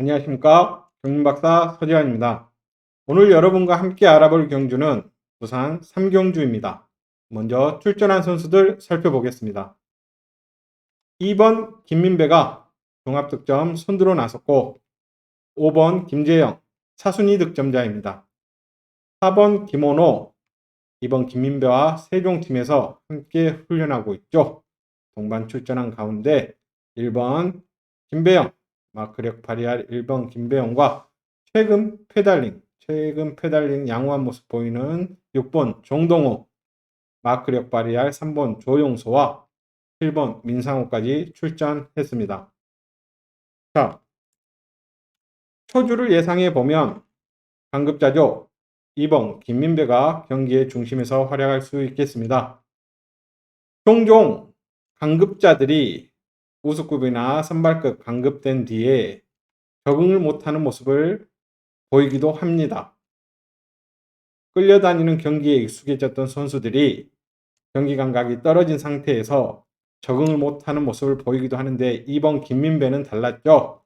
안녕하십니까. 경륜박사 서지환입니다. 오늘 여러분과 함께 알아볼 경주는 부산 삼경주입니다. 먼저 출전한 선수들 살펴보겠습니다. 2번 김민배가 종합득점 선두로 나섰고 5번 김재영 차순위 득점자입니다. 4번 김원호 2번 김민배와 세종팀에서 함께 훈련하고 있죠. 동반 출전한 가운데 1번 김배영 마크력 발휘할 1번 김배영과 최근 페달링, 최근 페달링 양호한 모습 보이는 6번 종동호, 마크력 발휘할 3번 조용소와 7번 민상호까지 출전했습니다. 자, 초주를 예상해 보면 강급자죠. 2번 김민배가 경기의 중심에서 활약할 수 있겠습니다. 종종 강급자들이 우수급이나 선발급 강급된 뒤에 적응을 못하는 모습을 보이기도 합니다. 끌려다니는 경기에 익숙해졌던 선수들이 경기 감각이 떨어진 상태에서 적응을 못하는 모습을 보이기도 하는데 이번 김민배는 달랐죠.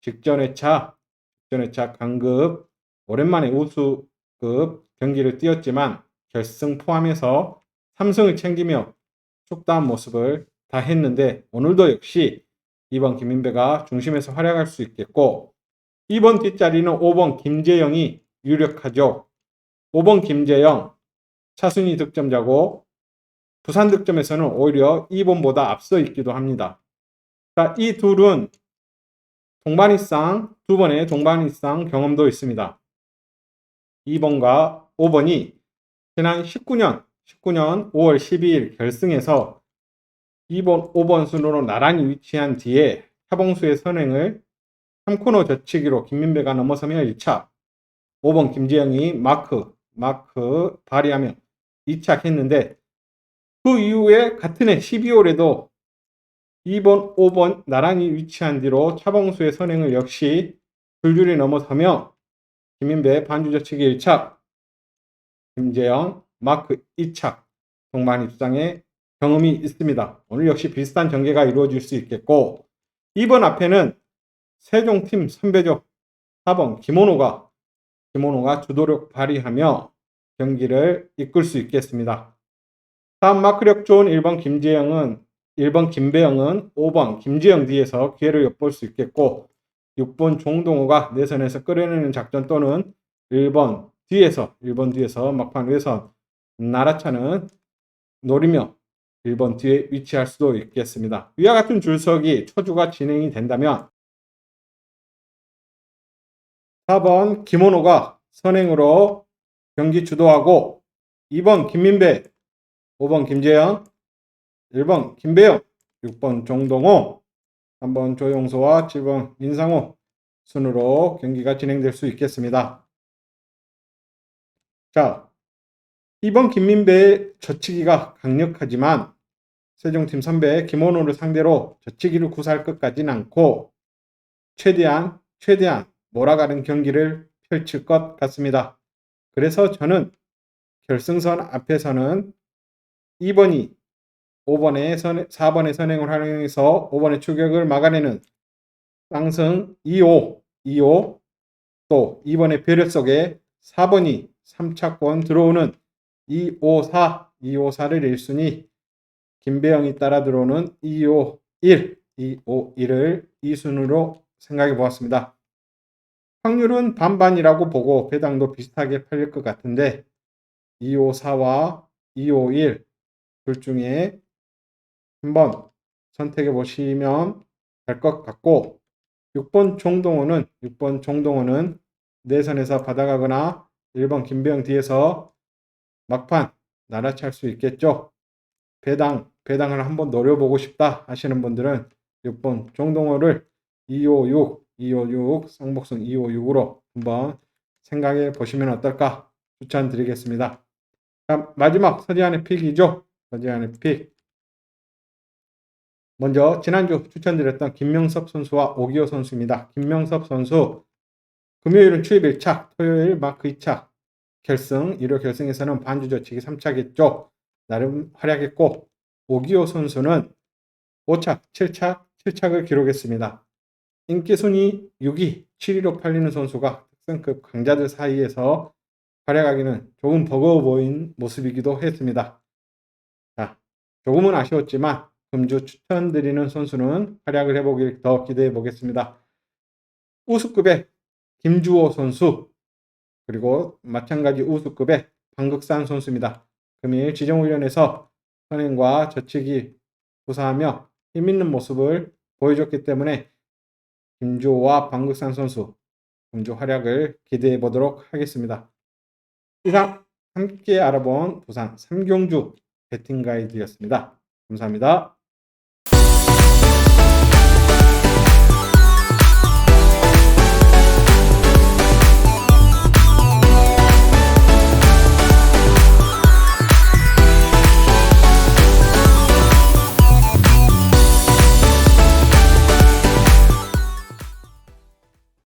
직전 회차, 직전 회차 강급 오랜만에 우수급 경기를 뛰었지만 결승 포함해서 3승을 챙기며 축다한 모습을 다 했는데 오늘도 역시 2번 김민배가 중심에서 활약할 수 있겠고 2번 뒷자리는 5번 김재영이 유력하죠. 5번 김재영 차순위 득점자고 부산 득점에서는 오히려 2번보다 앞서 있기도 합니다. 자, 이 둘은 동반이상 두 번의 동반이상 경험도 있습니다. 2번과 5번이 지난 19년 19년 5월 12일 결승에서 2번, 5번 순으로 나란히 위치한 뒤에 타봉수의 선행을 3코너 젖히기로 김민배가 넘어서며 1차, 5번 김재영이 마크, 마크 발휘하며 2차 했는데 그 이후에 같은 해 12월에도 2번, 5번 나란히 위치한 뒤로 차봉수의 선행을 역시 줄줄이 넘어서며 김민배 반주 젖히기 1차, 김재영 마크 2차 동반 입상에 경험이 있습니다. 오늘 역시 비슷한 전개가 이루어질 수 있겠고 2번 앞에는 세종팀 선배죠. 4번 김원호가 김원호가 주도력 발휘하며 경기를 이끌 수 있겠습니다. 다음 마크력 좋은 1번 김재영은 1번 김배영은 5번 김재영 뒤에서 기회를 엿볼 수 있겠고 6번 종동호가 내선에서 끌어내는 작전 또는 1번 뒤에서 1번 뒤에서 막판 외선 나라차는 노리며 1번 뒤에 위치할 수도 있겠습니다. 위와 같은 줄석이 초주가 진행이 된다면 4번 김원호가 선행으로 경기 주도하고 2번 김민배, 5번 김재영, 1번 김배영, 6번 정동호, 3번 조용소와 7번 민상호 순으로 경기가 진행될 수 있겠습니다. 자, 2번 김민배의 젖히기가 강력하지만 세종팀 선배 김원호를 상대로 젖히기를 구사할 것 같진 않고 최대한 최대한 몰아가는 경기를 펼칠 것 같습니다. 그래서 저는 결승선 앞에서는 2번이 5번의 선, 4번의 선행을 활용해서 5번의 추격을 막아내는 쌍승 2호, 2호 또 2번의 배려 속에 4번이 3차권 들어오는 254, 254를 1순위 김배영이 따라 들어오는 251, 251을 2순으로 생각해 보았습니다. 확률은 반반이라고 보고 배당도 비슷하게 팔릴 것 같은데 254와 251 둘 중에 한번 선택해 보시면 될 것 같고 6번 종동호는 6번 종동호는 내선에서 받아가거나 1번 김배영 뒤에서 막판 날아찰 수 있겠죠. 배당, 배당을 한번 노려보고 싶다 하시는 분들은 6번 종동호를 256, 256, 쌍복승 256으로 한번 생각해 보시면 어떨까 추천드리겠습니다. 자, 마지막 서지안의 픽이죠. 서지안의 픽. 먼저 지난주 추천드렸던 김명섭 선수와 오기호 선수입니다. 김명섭 선수 금요일은 추입 1차, 토요일 마크 2차, 결승, 일요 결승에서는 반주 저치기 3차겠죠. 나름 활약했고 오기호 선수는 5차, 7차, 7착을 기록했습니다. 인기 순위 6위, 7위로 팔리는 선수가 특성급 강자들 사이에서 활약하기는 조금 버거워 보인 모습이기도 했습니다. 자, 조금은 아쉬웠지만 금주 추천드리는 선수는 활약을 해보길 더 기대해 보겠습니다. 우수급의 김주호 선수 그리고 마찬가지 우수급의 방극산 선수입니다. 금일 지정훈련에서 선행과 저치기 구사하며 힘 있는 모습을 보여줬기 때문에 김주호와 방극산 선수 금주 활약을 기대해 보도록 하겠습니다. 이상 함께 알아본 부산 삼경주 배팅 가이드였습니다. 감사합니다.